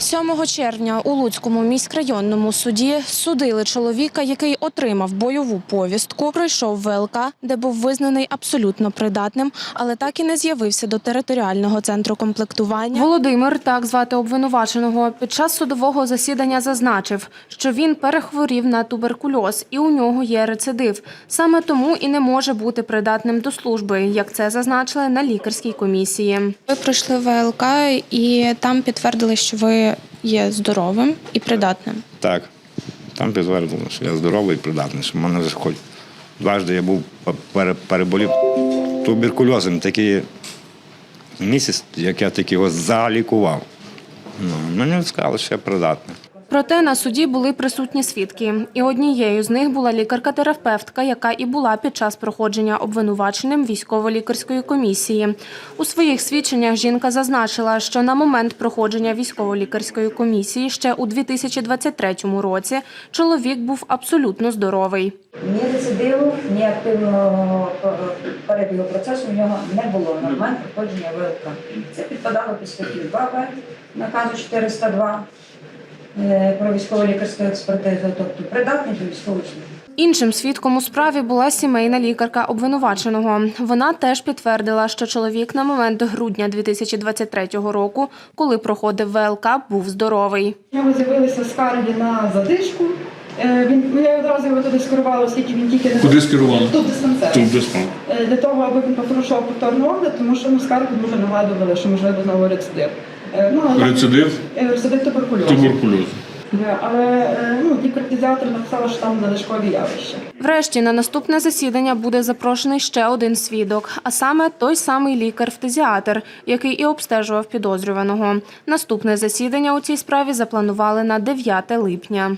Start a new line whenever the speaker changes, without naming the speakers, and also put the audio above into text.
7 червня у Луцькому міськрайонному суді судили чоловіка, який отримав бойову повістку, пройшов ВЛК, де був визнаний абсолютно придатним, але так і не з'явився до територіального центру комплектування. Володимир, так звати обвинуваченого, під час судового засідання зазначив, що він перехворів на туберкульоз і у нього є рецидив. Саме тому і не може бути придатним до служби, як це зазначили на лікарській комісії. Ви пройшли ВЛК і там підтвердили, що ви є здоровим і придатним.
Так, там підтвердили, що я здоровий і придатний, що в мене вже хоч дважди я був переболів туберкульозом, такий місяць, як я тільки його залікував. Ну, мені сказали, що я придатний.
Проте на суді були присутні свідки, і однією з них була лікарка-терапевтка, яка і була під час проходження обвинуваченим військово-лікарської комісії. У своїх свідченнях жінка зазначила, що на момент проходження військово-лікарської комісії ще у 2023 році чоловік був абсолютно здоровий.
Ні рецидиву, ні активного е, перебігу процесу в нього не було на момент проходження ВЛК. Це підпадало під статтю 2Б наказу 402 е, про військово-лікарську експертизу, тобто придатний до військової служби.
Іншим свідком у справі була сімейна лікарка обвинуваченого. Вона теж підтвердила, що чоловік на момент грудня 2023 року, коли проходив ВЛК, був здоровий.
У нього з'явилися скарги на задишку. Е, Він ну, я одразу його туди скерувала, оскільки він тільки не
Куди скерували?
Тут диспансер.
Тут.
Е, Для того, аби він пройшов повторний огляд, тому що ну, скарги дуже нагадували, що можливо знову рецидив. Е, Ну,
Рецидив
Е, Рецидив туберкульозу.
туберкульозу.
Але е, ну, написала, що там залишкові явища.
Врешті на наступне засідання буде запрошений ще один свідок, а саме той самий лікар-фтезіатр, який і обстежував підозрюваного. Наступне засідання у цій справі запланували на 9 липня.